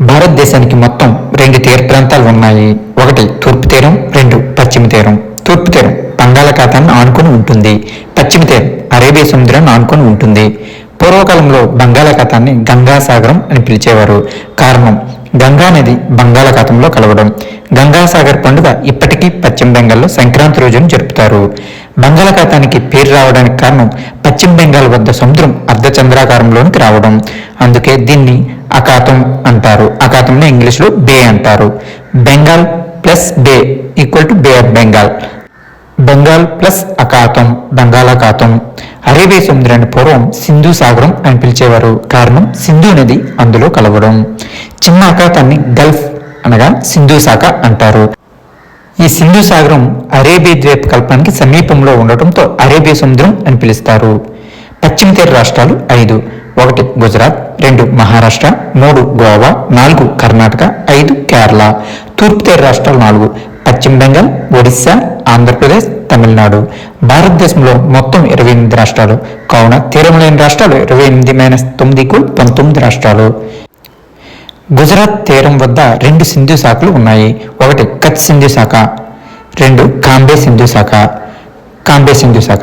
భారతదేశానికి మొత్తం రెండు తీర ప్రాంతాలు ఉన్నాయి. ఒకటి తూర్పు తీరం రెండు పశ్చిమ తీరం. తూర్పు తీరం బంగాళాఖాతాన్ని ఆనుకొని ఉంటుంది. పశ్చిమ తీరం అరేబియా సముద్రాన్ని ఆనుకొని ఉంటుంది. పూర్వకాలంలో బంగాళాఖాతాన్ని గంగాసాగరం అని పిలిచేవారు. కారణం గంగా నది బంగాళాఖాతంలో కలవడం. గంగాసాగర్ పండుగ ఇప్పటికీ పశ్చిమ బెంగాల్లో సంక్రాంతి రోజును జరుపుతారు. బంగాళాఖాతానికి పేరు రావడానికి కారణం పశ్చిమ బెంగాల్ వద్ద సముద్రం అర్ధచంద్రాకారంలోనికి రావడం. అందుకే దీన్ని అఖాతం అంటారు. అఖాతంని ఇంగ్లీష్లో బే అంటారు. Bengal plus bay equal to bay of Bengal. Bengal plus అఖాతం బంగాళాఖాతం. అరేబియా సముద్రాన్ని పూర్వం సింధు సాగరం అని పిలిచేవారు. కారణం సింధు నది అందులో కలవడం. చిన్న అఖాతాన్ని గల్ఫ్ అనగా సింధు శాఖ అంటారు. ఈ సింధు సాగరం అరేబీ ద్వీపకల్పానికి సమీపంలో ఉండటంతో అరేబియా సముద్రం అని పిలుస్తారు. పశ్చిమ తీర రాష్ట్రాలు ఐదు ఒకటి గుజరాత్ రెండు మహారాష్ట్ర మూడు గోవా నాలుగు కర్ణాటక ఐదు కేరళ. తూర్పు తీర రాష్ట్రాలు నాలుగు పశ్చిమ బెంగాల్ ఒడిశా ఆంధ్రప్రదేశ్ తమిళనాడు. భారతదేశంలో మొత్తం ఇరవై ఎనిమిది రాష్ట్రాలు. కావున తీరం లేని రాష్ట్రాలు ఇరవై ఎనిమిది మైనస్ తొమ్మిదికు పంతొమ్మిది రాష్ట్రాలు. గుజరాత్ తీరం వద్ద రెండు సింధు శాఖలు ఉన్నాయి. ఒకటి కచ్ సింధు శాఖ రెండు కాంబే సింధు శాఖ కాంబే సింధు శాఖ.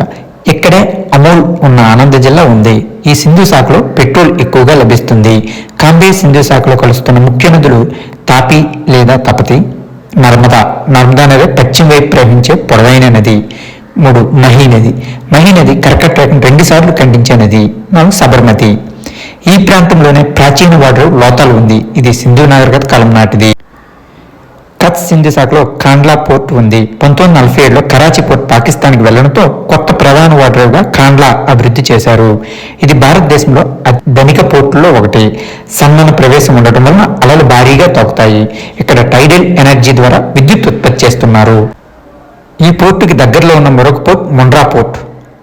ఇక్కడే అమూల్ ఉన్న ఆనంద జిల్లా ఉంది. ఈ సింధు శాఖలో పెట్రోల్ ఎక్కువగా లభిస్తుంది. కాంబే సింధు శాఖలో కలుస్తున్న ముఖ్య నదులు తాపి లేదా తపతి నర్మదా. నర్మదా నది పశ్చిమ వైపు ప్రవహించే పొడవైన నది. మూడు మహీ నది. మహీ నది కర్కట్ రేఖను రెండు సార్లు ఖండించే నది. నాలుగు సబర్మతి. ఈ ప్రాంతంలోనే ప్రాచీన వాటర్ లోతాలు ఉంది. ఇది సింధు నాగరికత కాలం నాటిది. కచ్ సింధు శాఖలో కాండ్లా పోర్ట్ ఉంది. పంతొమ్మిది నలభై ఏడులో కరాచీ పోర్ట్ పాకిస్తాన్కి వెళ్ళడంతో కొత్త ప్రధాన వాటర్గా కాండ్లా అభివృద్ధి చేశారు. ఇది భారతదేశంలో ధనిక పోర్టుల్లో ఒకటి. సన్నన ప్రవేశం ఉండటం వలన అలలు భారీగా తోకుతాయి. ఇక్కడ టైడల్ ఎనర్జీ ద్వారా విద్యుత్ ఉత్పత్తి చేస్తున్నారు. ఈ పోర్టుకి దగ్గరలో ఉన్న మరొక port Mundra port.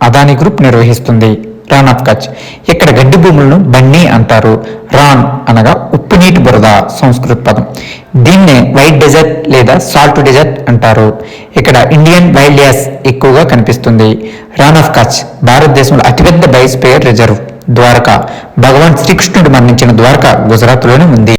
Adani group నిర్వహిస్తుంది. రాన్ ఆఫ్ కచ్ ఇక్కడ గడ్డి భూములను బన్నీ అంటారు. రాన్ అనగా ఉప్పు నీటి బురద సంస్కృత పదం. దీన్నే వైట్ డెజర్ట్ లేదా సాల్ట్ డెజర్ట్ అంటారు. ఇక్కడ ఇండియన్ వైల్డ్ యాస్ ఎక్కువగా కనిపిస్తుంది. రాన్ ఆఫ్ కచ్ భారతదేశంలో అతిపెద్ద బయోస్పియర్ రిజర్వ్ ద్వారకా. భగవాన్ శ్రీకృష్ణుడు మరణించిన ద్వారకా గుజరాత్లోనే ఉంది.